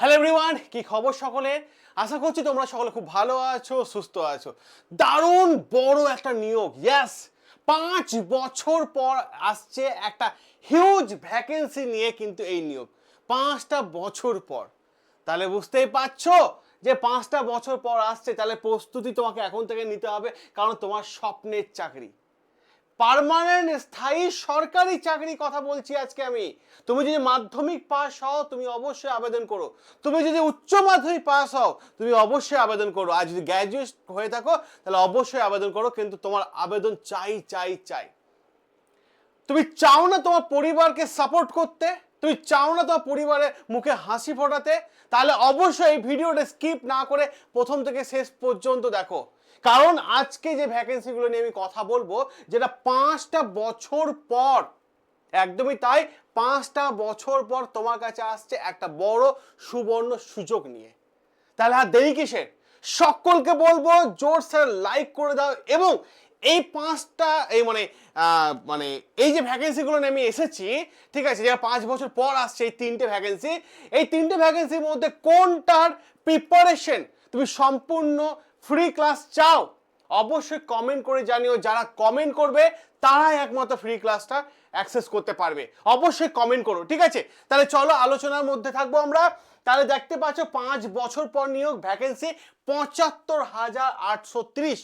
Hello everyone কি খবর সকলের আশা করছি তোমরা সকলে খুব ভালো আছো, সুস্থ আছো। দারুণ বড় একটা নিয়োগ ইয়াস পাঁচ বছর পর আসছে একটা হিউজ ভ্যাকেন্সি নিয়ে কিন্তু এই নিয়োগ। পাঁচটা বছর পর। তাহলে বুঝতেই পারছ যে পাঁচটা বছর পর আসছে, তাহলে প্রস্তুতি তোমাকে এখন থেকে নিতে হবে, কারণ তোমার স্বপ্নের চাকরি। পার্মানেন্ট স্থায়ী সরকারি চাকরি কথা বলছি আজকে আমি। তুমি যদি মাধ্যমিক পাস হও, তুমি অবশ্যই আবেদন করো। তুমি যদি উচ্চ মাধ্যমিক পাস হও, তুমি অবশ্যই আবেদন করো। আর যদি গ্র্যাজুয়েট হয়ে থাকো, তাহলে অবশ্যই আবেদন করো, কিন্তু তোমার আবেদন চাই চাই চাই। তুমি চাও না তোমার পরিবারকে সাপোর্ট করতে? তুমি চাও না তোমার পরিবারের মুখে হাসি ফোটাতে? তাহলে অবশ্যই এই ভিডিওটা স্কিপ না করে প্রথম থেকে শেষ পর্যন্ত দেখো। কারণ আজকে যে ভ্যাকেন্সিগুলো নিয়ে আমি কথা বলব, যেটা পাঁচটা বছর পর, একদমই তাই, পাঁচটা বছর পর তোমার কাছে আসছে একটা বড় সুবর্ণ সুযোগ নিয়ে। তাহলে আর দেরি কিসের? সকলকে বলব, জোর স্যার লাইক করে দাও এবং এই পাঁচটা, এই মানে মানে এই যে ভ্যাকেন্সিগুলো নিয়ে আমি এসেছি, ঠিক আছে যেটা পাঁচ বছর পর আসছে এই তিনটে ভ্যাকেন্সি এই তিনটে ভ্যাকেন্সির মধ্যে কোনটার প্রিপারেশন তুমি সম্পূর্ণ ফ্রি ক্লাস চাও? অবশ্যই কমেন্ট করে জানিও, যারা কমেন্ট করবে, তারাই একমাত্র ফ্রি ক্লাসটা অ্যাক্সেস করতে পারবে। অবশ্যই কমেন্ট করো, ঠিক আছে? তাহলে চলো আলোচনার মধ্যে থাকব আমরা। তাহলে দেখতে পাচ্ছ, পাঁচ বছর পর নিয়োগ ভ্যাকেন্সি পঁচাত্তর হাজার আটশো ত্রিশ।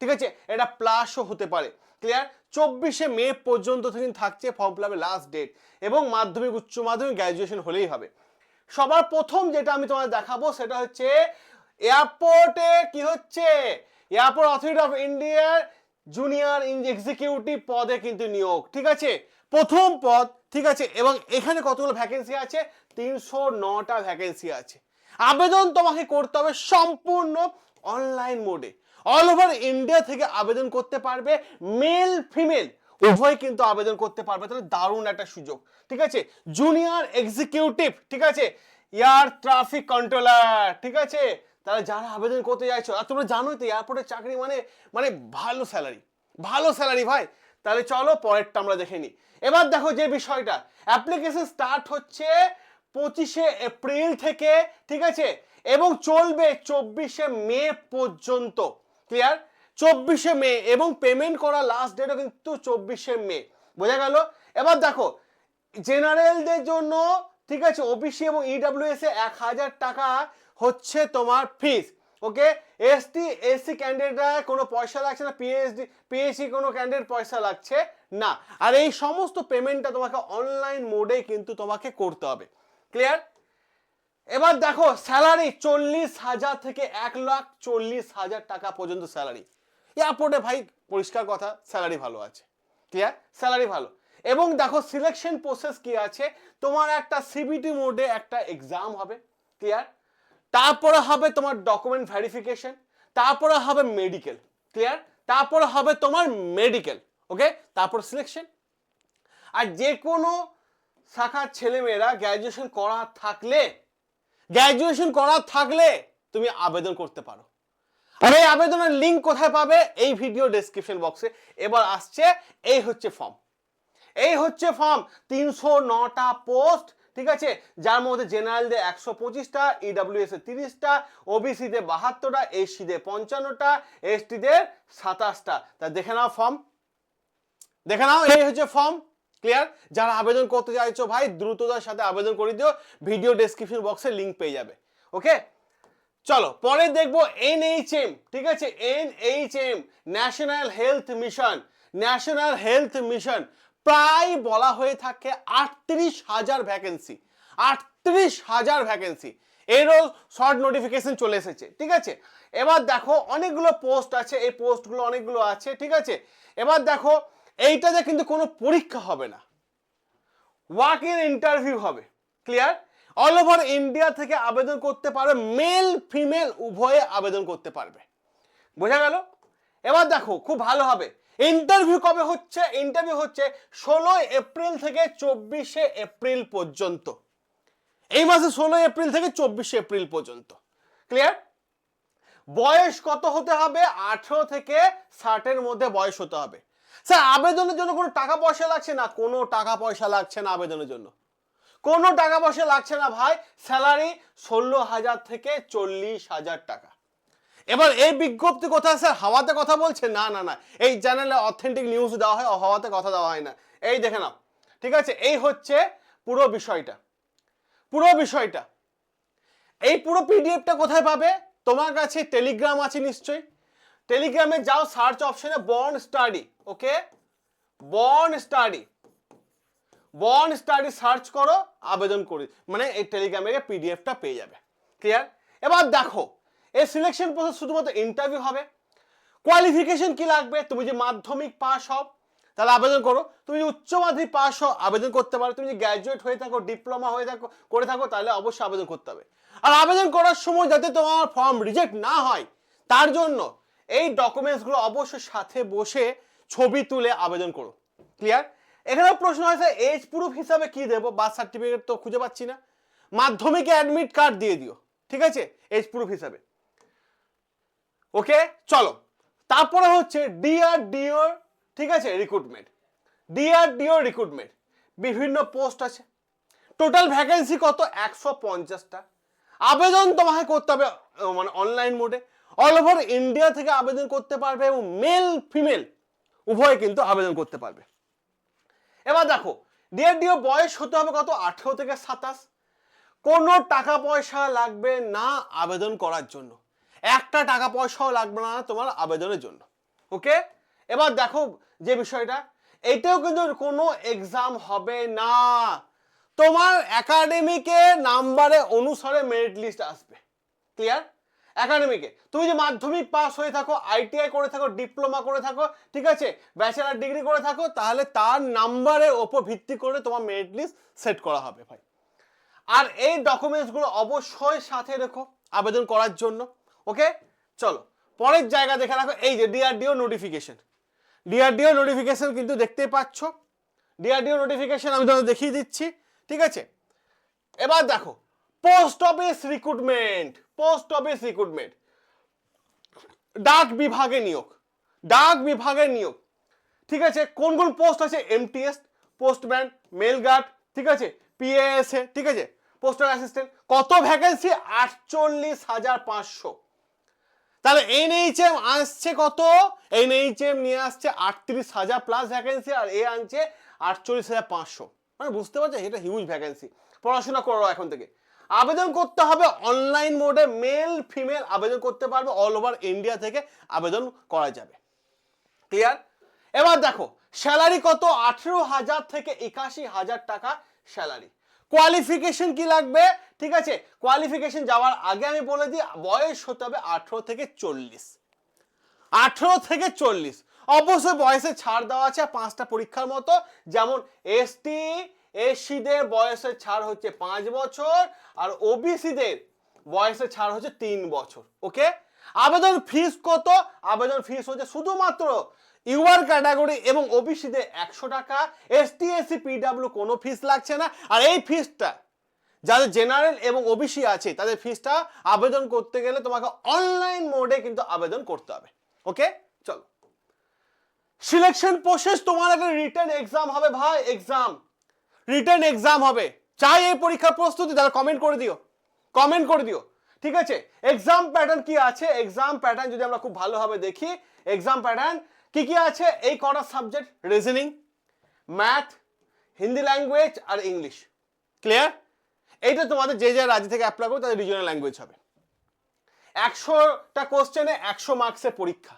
ঠিক আছে? এটা প্লাসও হতে পারে। ক্লিয়ার চব্বিশে মে পর্যন্ত থেকে থাকছে ফর্ম ফিল লাস্ট ডেট এবং মাধ্যমিক, উচ্চ মাধ্যমিক গ্র্যাজুয়েশন হলেই হবে। সবার প্রথম যেটা আমি তোমাদের দেখাবো, সেটা হচ্ছে এয়ারপোর্টে কি হচ্ছে? এয়ারপোর্ট অথরিটি অফ ইন্ডিয়ার জুনিয়র এক্সিকিউটিভ পদে কিন্তু নিয়োগ, ঠিক আছে? প্রথম পদ, ঠিক আছে? এবং এখানে কতগুলো ভ্যাকেন্সি আছে? তিনশো নটা ভ্যাকেন্সি আছে। আবেদন তোমাকে করতে হবে সম্পূর্ণ অনলাইন মোডে অল ওভার ইন্ডিয়া থেকে আবেদন করতে পারবে মেল ফিমেল উভয় কিন্তু আবেদন করতে পারবে। তাহলে দারুণ একটা সুযোগ, ঠিক আছে? জুনিয়র এক্সিকিউটিভ ঠিক আছে? এয়ার ট্রাফিক কন্ট্রোলার ঠিক আছে? তাহলে যারা আবেদন করতে চাইছো, আর তোমরা জানোই তো এয়ারপোর্টের চাকরি মানে মানে ভালো স্যালারি ভালো স্যালারি ভাই। তাহলে চলো পরেরটা আমরা দেখে নিই। এবার দেখো যে বিষয়টা। অ্যাপ্লিকেশন স্টার্ট হচ্ছে পঁচিশে এপ্রিল থেকে, ঠিক আছে? এবং চলবে চব্বিশে মে পর্যন্ত। ক্লিয়ার চব্বিশে মে এবং পেমেন্ট করা লাস্ট ডেটও কিন্তু চব্বিশে মে। বোঝা গেল? এবার দেখো জেনারেলদের জন্য, ঠিক আছে ওবিসি এবং ইডাব্লিউএস এ এক হাজার টাকা হচ্ছে তোমার ফিস ওকে এসটি এসসি ক্যান্ডিডেটরা কোনো পয়সা লাগছে না পিএইচডি পিএইচসি কোনো ক্যান্ডিডেট পয়সা লাগছে না। আর এই সমস্ত পেমেন্টটা তোমাকে অনলাইন মোডে কিন্তু তোমাকে করতে হবে। ক্লিয়ার এবার দেখো স্যালারি চল্লিশ হাজার থেকে এক লাখ চল্লিশ হাজার টাকা পর্যন্ত স্যালারি এয়ারপোর্টে ভাই, পরিষ্কার কথা স্যালারি ভালো আছে। ক্লিয়ার স্যালারি ভালো। এবং দেখো সিলেকশন প্রসেস কি আছে? তোমার একটা সিবিটি মোডে একটা এক্সাম হবে। ক্লিয়ার তারপরে হবে তোমার ডকুমেন্ট ভেরিফিকেশন তারপরে হবে মেডিকেল ক্লিয়ার তারপরে হবে তোমার মেডিকেল ওকে তারপর সিলেকশন আর যে কোনো শাখার ছেলেমেয়েরা গ্র্যাজুয়েশন করা থাকলে গ্র্যাজুয়েশন করা থাকলে তুমি আবেদন করতে পারো। আর এই আবেদনের লিঙ্ক কোথায় পাবে? এই ভিডিও ডেসক্রিপশন বক্সে এবার আসছে, এই হচ্ছে ফর্ম এই হচ্ছে ফর্ম তিনশো নটা পোস্ট ঠিক আছে? যার মধ্যে জেনারেলদের একশো পঁচিশটা ইডাব্লিউএস এর তিরিশটা ওবিসিদের বাহাত্তরটা এসসিদের পঞ্চান্নটা এসটিদের সাতাশটা। তা দেখে নাও ফর্ম দেখে নাও, এই হচ্ছে ফর্ম ক্লিয়ার যারা আবেদন করতে চাইছো ভাই, দ্রুততার সাথে আবেদন করে দিও। ভিডিও ডেসক্রিপশন বক্সে লিঙ্ক পেয়ে যাবে। ওকে চলো, পরে দেখব এনএইচএম ঠিক আছে? NHM national health mission national health mission প্রায় বলা হয়ে থাকে আটত্রিশ হাজার ভ্যাকেন্সি আটত্রিশ হাজার ভ্যাকেন্সি এরও শর্ট নোটিফিকেশন চলে এসেছে, ঠিক আছে? এবার দেখো অনেকগুলো পোস্ট আছে, এই পোস্টগুলো অনেকগুলো আছে, ঠিক আছে? এবার দেখো এইটাতে কিন্তু কোনো পরীক্ষা হবে না। ওয়াক ইন ইন্টারভিউ হবে ক্লিয়ার অল ওভার ইন্ডিয়া থেকে আবেদন করতে পারবে মেল ফিমেল উভয়ে আবেদন করতে পারবে। বোঝা গেল? এবার দেখো, খুব ভালো হবে। ইন্টারভিউ কবে হচ্ছে? ইন্টারভিউ হচ্ছে ষোলোই এপ্রিল থেকে চব্বিশে এপ্রিল পর্যন্ত। এই মাসে ষোলোই এপ্রিল থেকে চব্বিশে এপ্রিল পর্যন্ত। ক্লিয়ার বয়স কত হতে হবে? আঠেরো থেকে ষাটের মধ্যে বয়স হতে হবে। স্যার, আবেদনের জন্য কোনো টাকা পয়সা লাগছে না? কোনো টাকা পয়সা লাগছে না আবেদনের জন্য। কোনো টাকা পয়সা লাগছে না ভাই। স্যালারি ষোলো হাজার থেকে চল্লিশ হাজার টাকা। এবার এই বিজ্ঞপ্তি কোথায় স্যার হাওয়াতে কথা বলছে? না না না। এই চ্যানেলে অথেন্টিক নিউজ দেওয়া হয়, হাওয়াতে কথা দেওয়া হয় না। এই দেখে নাও। ঠিক আছে? এই হচ্ছে পুরো বিষয়টা। পুরো বিষয়টা। এই পুরো পিডিএফটা কোথায় পাবে? তোমার কাছে টেলিগ্রাম আছে নিশ্চয়ই। টেলিগ্রামে যাও সার্চ অপশনে bond study okay bond study bond study search করো, আবেদন করি মানে এই টেলিগ্রামে পিডিএফটা পেয়ে যাবে। ক্লিয়ার এবার দেখো। এই সিলেকশন প্রসেস শুধুমাত্র ইন্টারভিউ হবে। কোয়ালিফিকেশন কি লাগবে? তুমি যে মাধ্যমিক পাস হও, তাহলে আবেদন করো। তুমি যে উচ্চ মাধ্যমিক পাস হও, আবেদন করতে পারো। তুমি যে গ্র্যাজুয়েট হয়ে থাকো ডিপ্লোমা হয়ে থাকো, করে থাকো, তাহলে অবশ্যই আবেদন করতে হবে। আর আবেদন করার সময় যাতে তোমার ফর্ম রিজেক্ট না হয়, তার জন্য এই ডকুমেন্টসগুলো অবশ্যই সাথে বসে ছবি তুলে আবেদন করো। ক্লিয়ার এখানেও প্রশ্ন হয়েছে এজ প্রুফ হিসাবে কি দেবো? বার্থ সার্টিফিকেট তো খুঁজে পাচ্ছি না। মাধ্যমিকে অ্যাডমিট কার্ড দিয়ে দিও। ঠিক আছে? এজ প্রুফ হিসাবে। ওকে? চলো। তারপরে হচ্ছে ডিআরডিও ঠিক আছে? রিক্রুটমেন্ট ডিআরডিও রিক্রুটমেন্ট বিভিন্ন পোস্ট আছে। টোটাল ভ্যাকেন্সি কত? একশো পঞ্চাশটা। আবেদন তোমাকে করতে হবে মানে অনলাইন মোডে অল ওভার ইন্ডিয়া থেকে আবেদন করতে পারবে এবং মেল ফিমেল উভয় কিন্তু আবেদন করতে পারবে। এবার দেখো ডিআরডিও বয়স হতে হবে কত? আঠেরো থেকে সাতাশ। কোনো টাকা পয়সা লাগবে না আবেদন করার জন্য। একটা টাকা পয়সাও লাগবে না তোমার আবেদনের জন্য ওকে এবার দেখো যে বিষয়টা এটাও কিন্তু কোনো এক্সাম হবে না। তোমার একাডেমিকে নাম্বারে অনুসারে মেরিট লিস্ট আসবে ক্লিয়ার একাডেমিকে তুমি যে মাধ্যমিক পাস হয়ে থাকো আইটিআই করে থাকো ডিপ্লোমা করে থাকো, ঠিক আছে? ব্যাচেলার ডিগ্রি করে থাকো, তাহলে তার নাম্বারের ওপর ভিত্তি করে তোমার মেরিট লিস্ট সেট করা হবে ভাই। আর এই ডকুমেন্টসগুলো অবশ্যই সাথে রেখো আবেদন করার জন্য। ওকে চলো, পরের জায়গা দেখে রাখো, এই যে ডিআরডিও নোটিফিকেশন ডিআরডিও নোটিফিকেশন কিন্তু দেখতে পাচ্ছ। ডিআরডিও নোটিফিকেশন আমি তোমাদের দেখিয়ে দিচ্ছি, ঠিক আছে? এবার দেখো post office recruitment post office recruitment ডাক বিভাগে নিয়োগ, ডাক বিভাগে নিয়োগ, ঠিক আছে? কোন কোন পোস্ট আছে? এমটিএস পোস্টম্যান মেল গার্ড ঠিক আছে? পিএসএ ঠিক আছে? পোস্টাল অ্যাসিস্ট্যান্ট কত ভ্যাকেন্সি আটচল্লিশ হাজার পাঁচশো। তাহলে এনএইচএম আসছে কত? এনএইচএম নিয়ে আসছে আটত্রিশ হাজার প্লাস ভ্যাকেন্সি আর এ আনছে আটচল্লিশ হাজার পাঁচশো। মানে বুঝতে পারছ? এটা হিউজ ভ্যাকেন্সি পড়াশোনা করো এখন থেকে। আবেদন করতে হবে অনলাইন মোডে মেল ফিমেল আবেদন করতে পারবে অল ওভার ইন্ডিয়া থেকে আবেদন করা যাবে। ক্লিয়ার এবার দেখো স্যালারি কত? আঠেরো হাজার থেকে একাশি হাজার টাকা স্যালারি কোয়ালিফিকেশন কি লাগবে? ঠিক আছে? কোয়ালিফিকেশন যাওয়ার আগে আমি বলে দিই, বয়স হতে হবে আঠেরো থেকে চল্লিশ। আঠেরো থেকে চল্লিশ। অবশ্যই বয়সে ছাড় দেওয়া আছে পাঁচটা পরীক্ষার মতো। যেমন এসটি এসসিদের বয়সের ছাড় হচ্ছে পাঁচ বছর, আর ওবিসিদের বয়সের ছাড় হচ্ছে তিন বছর। ওকে আবেদন ফিস কত? আবেদন ফিস হচ্ছে শুধুমাত্র ইউআর ক্যাটাগরি এবং ওবিসিদের একশো টাকা এসটি এসসি পিডাব্লিউ কোনো ফিস লাগছে না। আর এই ফিসটা যাদের জেনারেল এবং ওবিসি আছে, তাদের ফিসটা আবেদন করতে গেলে তোমাকে অনলাইন মোডে কিন্তু আবেদন করতে হবে। ওকে চলো। সিলেকশন প্রসেস তোমার একটা রিটার্ন এক্সাম হবে ভাই এক্সাম রিটার্ন এক্সাম হবে। চাই এই পরীক্ষার প্রস্তুতি তারা কমেন্ট করে দিও। কমেন্ট করে দিও। ঠিক আছে? এক্সাম প্যাটার্ন কি আছে? এক্সাম প্যাটার্ন যদি আমরা খুব ভালোভাবে দেখি এক্সাম প্যাটার্ন কি কি আছে এই কটা subject reasoning math Hindi language আর ইংলিশ ক্লিয়ার এইটা তোমাদের যে যে রাজ্য থেকে অ্যাপ্লাই করো তাদের রিজনাল ল্যাঙ্গুয়েজ হবে। একশোটা কোশ্চেনে একশো মার্কসের পরীক্ষা।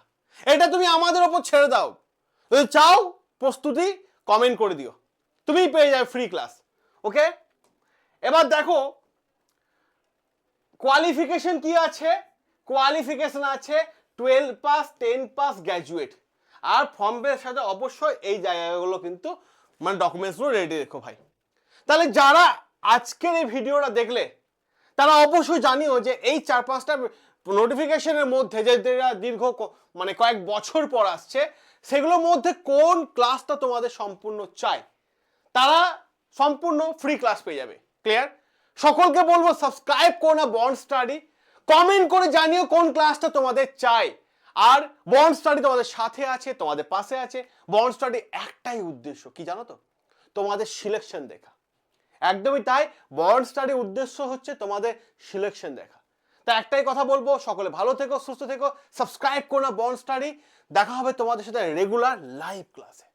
এটা তুমি আমাদের ওপর ছেড়ে দাও। যদি চাও, প্রস্তুতি কমেন্ট করে দিও। তুমি পেয়ে যাবে ফ্রি ক্লাস ওকে এবার দেখো কোয়ালিফিকেশন কি আছে? কোয়ালিফিকেশন আছে twelve pass ten pass graduate আর ফর্মের সাথে অবশ্যই এই জায়গাগুলো কিন্তু মানে ডকুমেন্টসগুলো রেডি রেখো ভাই। তাহলে যারা আজকের এই ভিডিওটা দেখলে, তারা অবশ্যই জানিও যে এই চার পাঁচটা নোটিফিকেশনের মধ্যে যে দীর্ঘ মানে কয়েক বছর পর আসছে, সেগুলোর মধ্যে কোন ক্লাসটা তোমাদের সম্পূর্ণ চাই তারা সম্পূর্ণ ফ্রি ক্লাস পেয়ে যাবে। ক্লিয়ার সকলকে বলব সাবস্ক্রাইব করো না বন্ড স্টাডি কমেন্ট করে জানিও কোন ক্লাসটা তোমাদের চাই আর বন্ড স্টাডি তোমাদের সাথে আছে, তোমাদের পাশে আছে। বন্ড স্টাডি একটাই উদ্দেশ্য, কি জানো তো? তোমাদের সিলেকশন দেখা। একদমই তাই বন্ড স্টাডির উদ্দেশ্য হচ্ছে তোমাদের সিলেকশন দেখা। তা একটাই কথা বলব, সকলে ভালো থেকো, সুস্থ থেকো সাবস্ক্রাইব করো না বন্ড স্টাডি দেখা হবে তোমাদের সাথে রেগুলার লাইভ ক্লাসে